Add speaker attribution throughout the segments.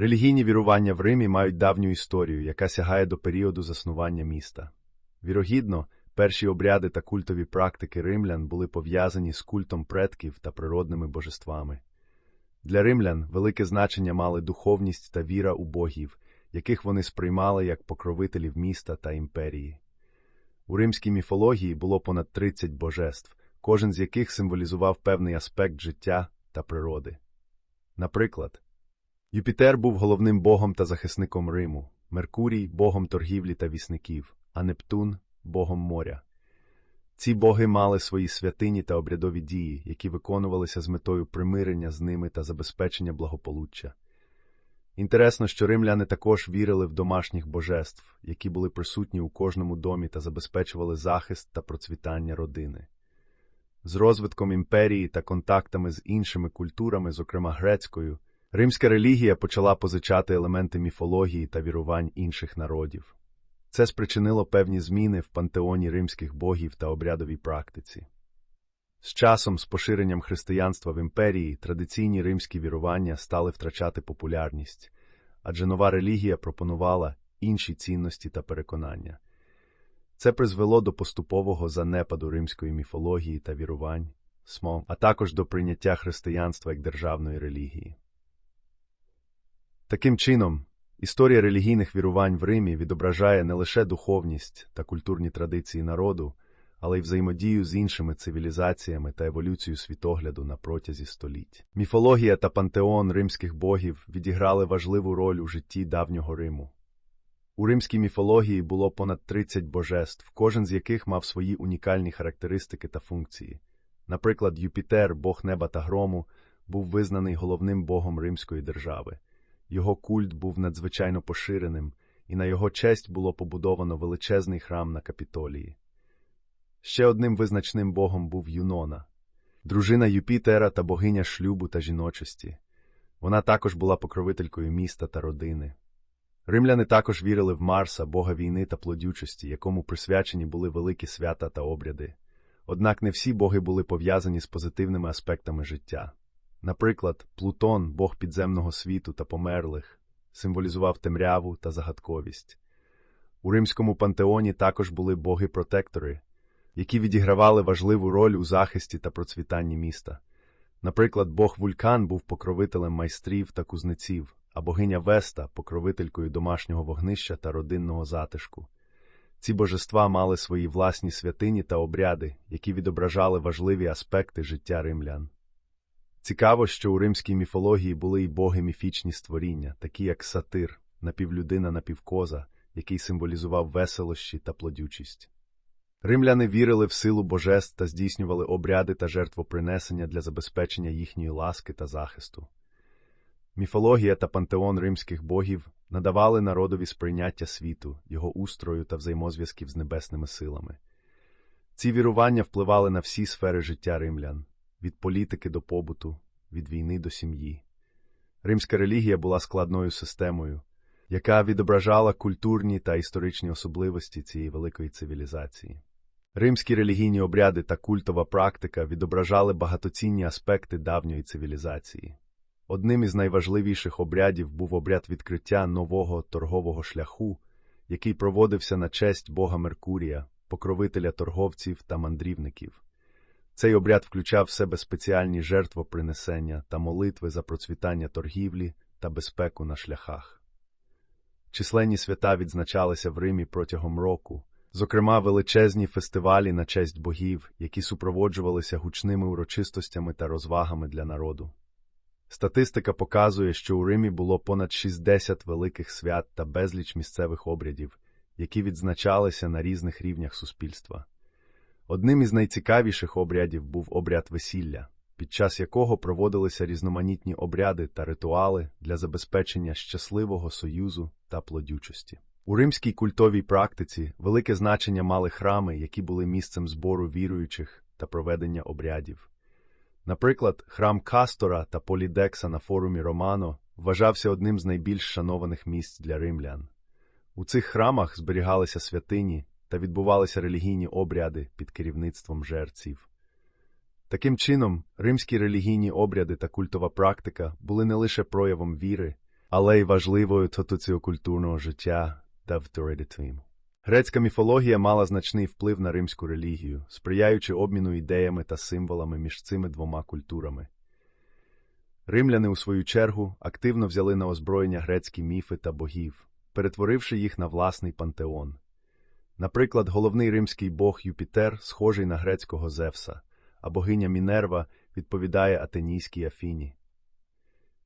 Speaker 1: Релігійні вірування в Римі мають давню історію, яка сягає до періоду заснування міста. Вірогідно, перші обряди та культові практики римлян були пов'язані з культом предків та природними божествами. Для римлян велике значення мали духовність та віра у богів, яких вони сприймали як покровителів міста та імперії. У римській міфології було понад 30 божеств, кожен з яких символізував певний аспект життя та природи. Наприклад, Юпітер був головним богом та захисником Риму, Меркурій богом торгівлі та вісників, а Нептун богом моря. Ці боги мали свої святині та обрядові дії, які виконувалися з метою примирення з ними та забезпечення благополуччя. Інтересно, що римляни також вірили в домашніх божеств, які були присутні у кожному домі та забезпечували захист та процвітання родини. З розвитком імперії та контактами з іншими культурами, зокрема грецькою, римська релігія почала позичати елементи міфології та вірувань інших народів. Це спричинило певні зміни в пантеоні римських богів та обрядовій практиці. З часом, з поширенням християнства в імперії, традиційні римські вірування стали втрачати популярність, адже нова релігія пропонувала інші цінності та переконання. Це призвело до поступового занепаду римської міфології та вірувань, СМО, а також до прийняття християнства як державної релігії. Таким чином, історія релігійних вірувань в Римі відображає не лише духовність та культурні традиції народу, але й взаємодію з іншими цивілізаціями та еволюцію світогляду на протязі століть. Міфологія та пантеон римських богів відіграли важливу роль у житті давнього Риму. У римській міфології було понад 30 божеств, кожен з яких мав свої унікальні характеристики та функції. Наприклад, Юпітер, бог неба та грому, був визнаний головним богом римської держави. Його культ був надзвичайно поширеним, і на його честь було побудовано величезний храм на капітолії. Ще одним визначним богом був Юнона, дружина Юпітера та богиня шлюбу та жіночості. Вона також була покровителькою міста та родини. Римляни також вірили в Марса, бога війни та плодючості, якому присвячені були великі свята та обряди. Однак не всі боги були пов'язані з позитивними аспектами життя. Наприклад, Плутон, бог підземного світу та померлих, символізував темряву та загадковість. У римському пантеоні також були боги-протектори, які відігравали важливу роль у захисті та процвітанні міста. Наприклад, бог Вулькан був покровителем майстрів та кузнеців, а богиня Веста покровителькою домашнього вогнища та родинного затишку. Ці божества мали свої власні святині та обряди, які відображали важливі аспекти життя римлян. Цікаво, що у римській міфології були й боги міфічні створіння, такі як сатир, напівлюдина напівкоза, який символізував веселощі та плодючість. Римляни вірили в силу божеств та здійснювали обряди та жертвопринесення для забезпечення їхньої ласки та захисту. Міфологія та пантеон римських богів надавали народові сприйняття світу, його устрою та взаємозв'язків з небесними силами. Ці вірування впливали на всі сфери життя римлян від політики до побуту, від війни до сім'ї. Римська релігія була складною системою, яка відображала культурні та історичні особливості цієї великої цивілізації. Римські релігійні обряди та культова практика відображали багатоцінні аспекти давньої цивілізації. Одним із найважливіших обрядів був обряд відкриття нового торгового шляху, який проводився на честь бога Меркурія, покровителя торговців та мандрівників. Цей обряд включав в себе спеціальні жертвопринесення та молитви за процвітання торгівлі та безпеку на шляхах. Численні свята відзначалися в Римі протягом року, зокрема величезні фестивалі на честь богів, які супроводжувалися гучними урочистостями та розвагами для народу. Статистика показує, що у Римі було понад 60 великих свят та безліч місцевих обрядів, які відзначалися на різних рівнях суспільства. Одним із найцікавіших обрядів був обряд весілля, під час якого проводилися різноманітні обряди та ритуали для забезпечення щасливого союзу та плодючості. У римській культовій практиці велике значення мали храми, які були місцем збору віруючих та проведення обрядів. Наприклад, храм Кастора та Полідекса на форумі Романо вважався одним з найбільш шанованих місць для римлян. У цих храмах зберігалися святині та відбувалися релігійні обряди під керівництвом жерців. Таким чином, римські релігійні обряди та культова практика були не лише проявом віри, але й важливою соціокультурного життя та авторитетом. Грецька міфологія мала значний вплив на римську релігію, сприяючи обміну ідеями та символами між цими двома культурами. Римляни, у свою чергу, активно взяли на озброєння грецькі міфи та богів, перетворивши їх на власний пантеон. Наприклад, головний римський бог Юпітер схожий на грецького Зевса, а богиня Мінерва відповідає атенійській Афіні.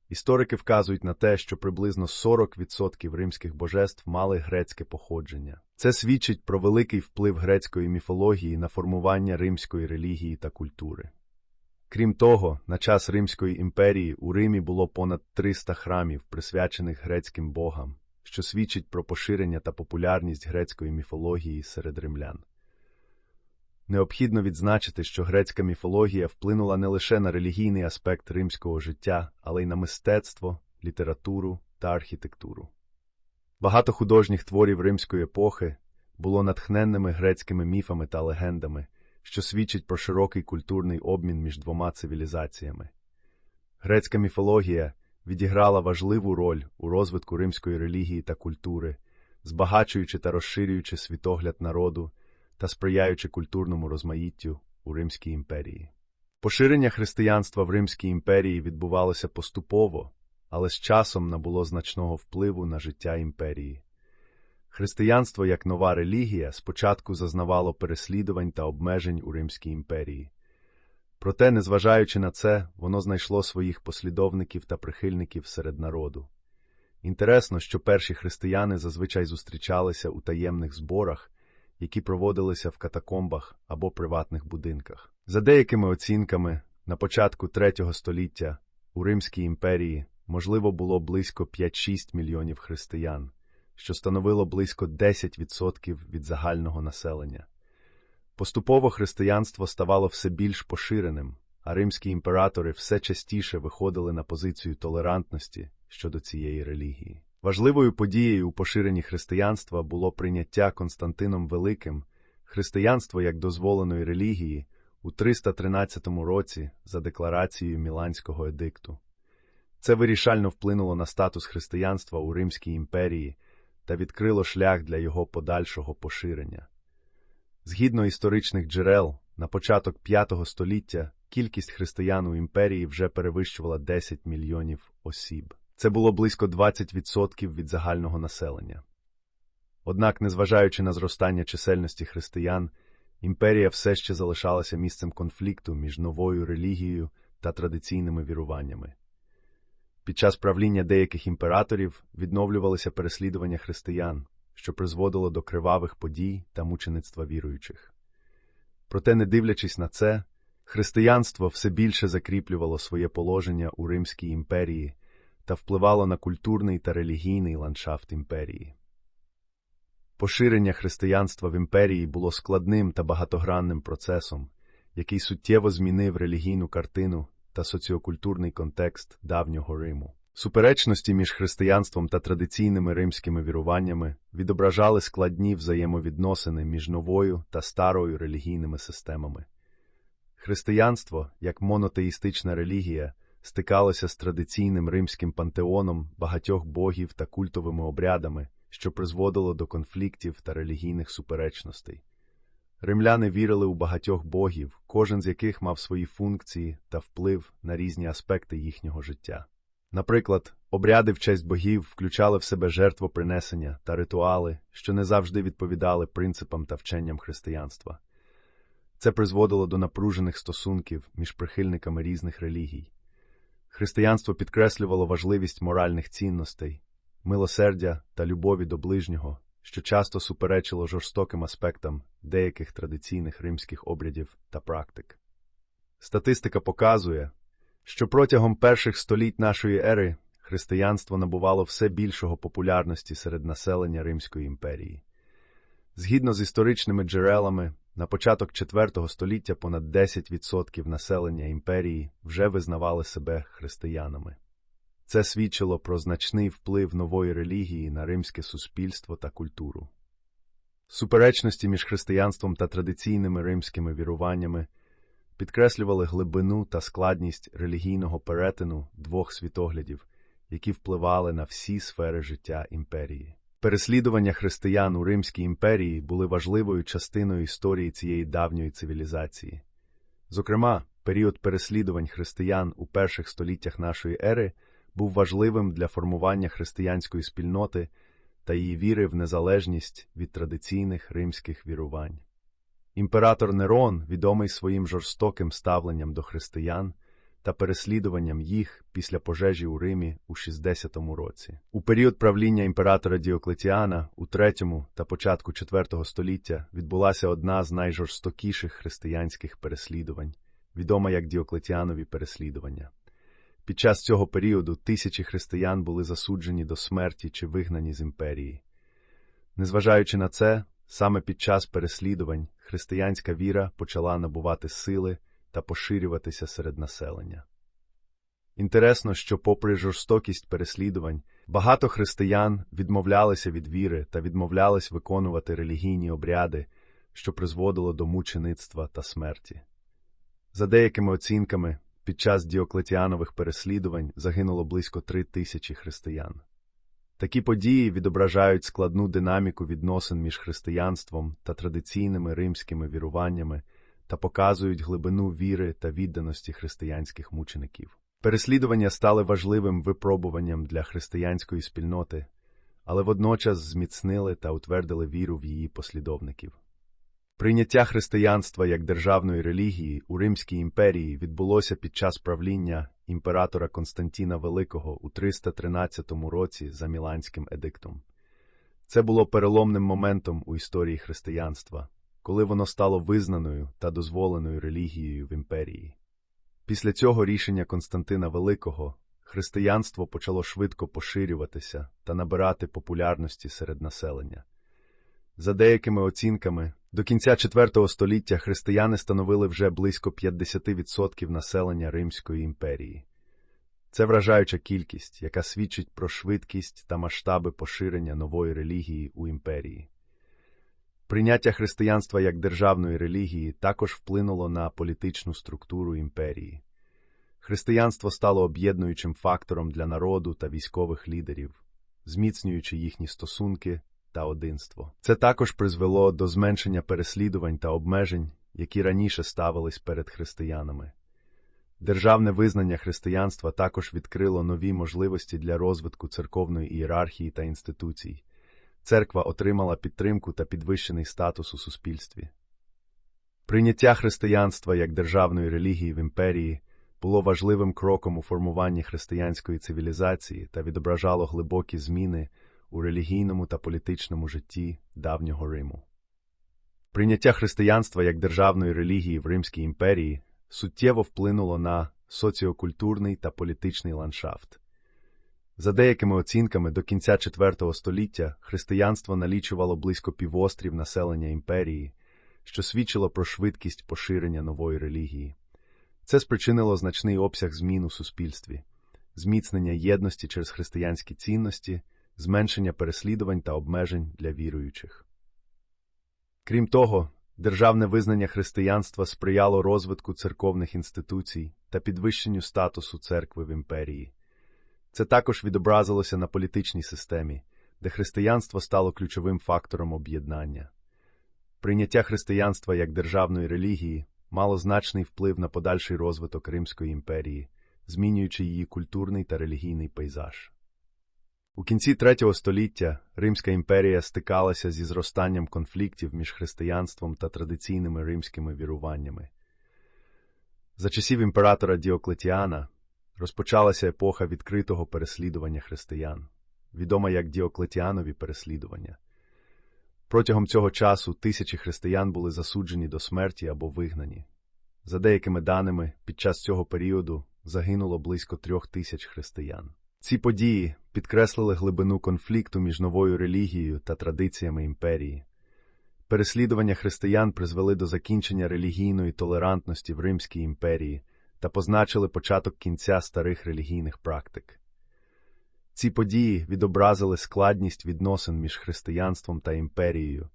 Speaker 1: Історики вказують на те, що приблизно 40% римських божеств мали грецьке походження. Це свідчить про великий вплив грецької міфології на формування римської релігії та культури. Крім того, на час Римської імперії у Римі було понад 300 храмів, присвячених грецьким богам, що свідчить про поширення та популярність грецької міфології серед римлян. Необхідно відзначити, що грецька міфологія вплинула не лише на релігійний аспект римського життя, але й на мистецтво, літературу та архітектуру. Багато художніх творів римської епохи було натхненними грецькими міфами та легендами, що свідчить про широкий культурний обмін між двома цивілізаціями. Грецька міфологія відіграла важливу роль у розвитку римської релігії та культури, збагачуючи та розширюючи світогляд народу та сприяючи культурному розмаїттю у Римській імперії. Поширення християнства в Римській імперії відбувалося поступово, але з часом набуло значного впливу на життя імперії. Християнство як нова релігія спочатку зазнавало переслідувань та обмежень у Римській імперії. Проте, незважаючи на це, воно знайшло своїх послідовників та прихильників серед народу. Інтересно, що перші християни зазвичай зустрічалися у таємних зборах, які проводилися в катакомбах або приватних будинках. За деякими оцінками, на початку третього століття у Римській імперії можливо було близько 5-6 мільйонів християн, що становило близько 10% від загального населення. Поступово християнство ставало все більш поширеним, а римські імператори все частіше виходили на позицію толерантності щодо цієї релігії. Важливою подією у поширенні християнства було прийняття Константином Великим християнство як дозволеної релігії у 313 році за декларацією Міланського едикту. Це вирішально вплинуло на статус християнства у Римській імперії та відкрило шлях для його подальшого поширення. Згідно історичних джерел, на початок V століття кількість християн у імперії вже перевищувала 10 мільйонів осіб. Це було близько 20% від загального населення. Однак, незважаючи на зростання чисельності християн, імперія все ще залишалася місцем конфлікту між новою релігією та традиційними віруваннями. Під час правління деяких імператорів відновлювалися переслідування християн, що призводило до кривавих подій та мучеництва віруючих. Проте, не дивлячись на це, християнство все більше закріплювало своє положення у Римській імперії та впливало на культурний та релігійний ландшафт імперії. Поширення християнства в імперії було складним та багатогранним процесом, який суттєво змінив релігійну картину та соціокультурний контекст давнього Риму. Суперечності між християнством та традиційними римськими віруваннями відображали складні взаємовідносини між новою та старою релігійними системами. Християнство, як монотеїстична релігія, стикалося з традиційним римським пантеоном багатьох богів та культовими обрядами, що призводило до конфліктів та релігійних суперечностей. Римляни вірили у багатьох богів, кожен з яких мав свої функції та вплив на різні аспекти їхнього життя. Наприклад, обряди в честь богів включали в себе жертвопринесення та ритуали, що не завжди відповідали принципам та вченням християнства. Це призводило до напружених стосунків між прихильниками різних релігій. Християнство підкреслювало важливість моральних цінностей, милосердя та любові до ближнього, що часто суперечило жорстоким аспектам деяких традиційних римських обрядів та практик. Статистика показує, що протягом перших століть нашої ери християнство набувало все більшого популярності серед населення Римської імперії. Згідно з історичними джерелами, на початок IV століття понад 10% населення імперії вже визнавали себе християнами. Це свідчило про значний вплив нової релігії на римське суспільство та культуру. Суперечності між християнством та традиційними римськими віруваннями підкреслювали глибину та складність релігійного перетину двох світоглядів, які впливали на всі сфери життя імперії. Переслідування християн у Римській імперії були важливою частиною історії цієї давньої цивілізації. Зокрема, період переслідувань християн у перших століттях нашої ери був важливим для формування християнської спільноти та її віри в незалежність від традиційних римських вірувань. Імператор Нерон, відомий своїм жорстоким ставленням до християн та переслідуванням їх після пожежі у Римі у 60-му році. У період правління імператора Діоклетіана у 3 та початку 4 століття відбулася одна з найжорстокіших християнських переслідувань, відома як Діоклетіанові переслідування. Під час цього періоду тисячі християн були засуджені до смерті чи вигнані з імперії. Незважаючи на це, саме під час переслідувань християнська віра почала набувати сили та поширюватися серед населення. Інтересно, що, попри жорстокість переслідувань, багато християн відмовлялися від віри та відмовлялись виконувати релігійні обряди, що призводило до мучеництва та смерті. За деякими оцінками, під час діоклетіанових переслідувань загинуло близько три тисячі християн. Такі події відображають складну динаміку відносин між християнством та традиційними римськими віруваннями та показують глибину віри та відданості християнських мучеників. Переслідування стали важливим випробуванням для християнської спільноти, але водночас зміцнили та утвердили віру в її послідовників. Прийняття християнства як державної релігії у Римській імперії відбулося під час правління імператора Константіна Великого у 313 році за Міланським едиктом. Це було переломним моментом у історії християнства, коли воно стало визнаною та дозволеною релігією в імперії. Після цього рішення Константина Великого християнство почало швидко поширюватися та набирати популярності серед населення. За деякими оцінками, до кінця IV століття християни становили вже близько 50% населення Римської імперії. Це вражаюча кількість, яка свідчить про швидкість та масштаби поширення нової релігії у імперії. Прийняття християнства як державної релігії також вплинуло на політичну структуру імперії. Християнство стало об'єднуючим фактором для народу та військових лідерів, зміцнюючи їхні стосунки та одинство. Це також призвело до зменшення переслідувань та обмежень, які раніше ставились перед християнами. Державне визнання християнства також відкрило нові можливості для розвитку церковної ієрархії та інституцій. Церква отримала підтримку та підвищений статус у суспільстві. Прийняття християнства як державної релігії в імперії було важливим кроком у формуванні християнської цивілізації та відображало глибокі зміни у релігійному та політичному житті давнього Риму. Прийняття християнства як державної релігії в Римській імперії суттєво вплинуло на соціокультурний та політичний ландшафт. За деякими оцінками, до кінця IV століття християнство налічувало близько півострів населення імперії, що свідчило про швидкість поширення нової релігії. Це спричинило значний обсяг змін у суспільстві, зміцнення єдності через християнські цінності зменшення переслідувань та обмежень для віруючих. Крім того, державне визнання християнства сприяло розвитку церковних інституцій та підвищенню статусу церкви в імперії. Це також відобразилося на політичній системі, де християнство стало ключовим фактором об'єднання. Прийняття християнства як державної релігії мало значний вплив на подальший розвиток Римської імперії, змінюючи її культурний та релігійний пейзаж. У кінці третього століття Римська імперія стикалася зі зростанням конфліктів між християнством та традиційними римськими віруваннями. За часів імператора Діоклетіана розпочалася епоха відкритого переслідування християн, відома як Діоклетіанові переслідування. Протягом цього часу тисячі християн були засуджені до смерті або вигнані. За деякими даними, під час цього періоду загинуло близько трьох тисяч християн. Ці події підкреслили глибину конфлікту між новою релігією та традиціями імперії. Переслідування християн призвели до закінчення релігійної толерантності в Римській імперії та позначили початок кінця старих релігійних практик. Ці події відобразили складність відносин між християнством та імперією,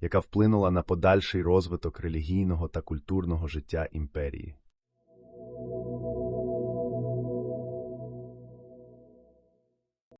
Speaker 1: яка вплинула на подальший розвиток релігійного та культурного життя імперії.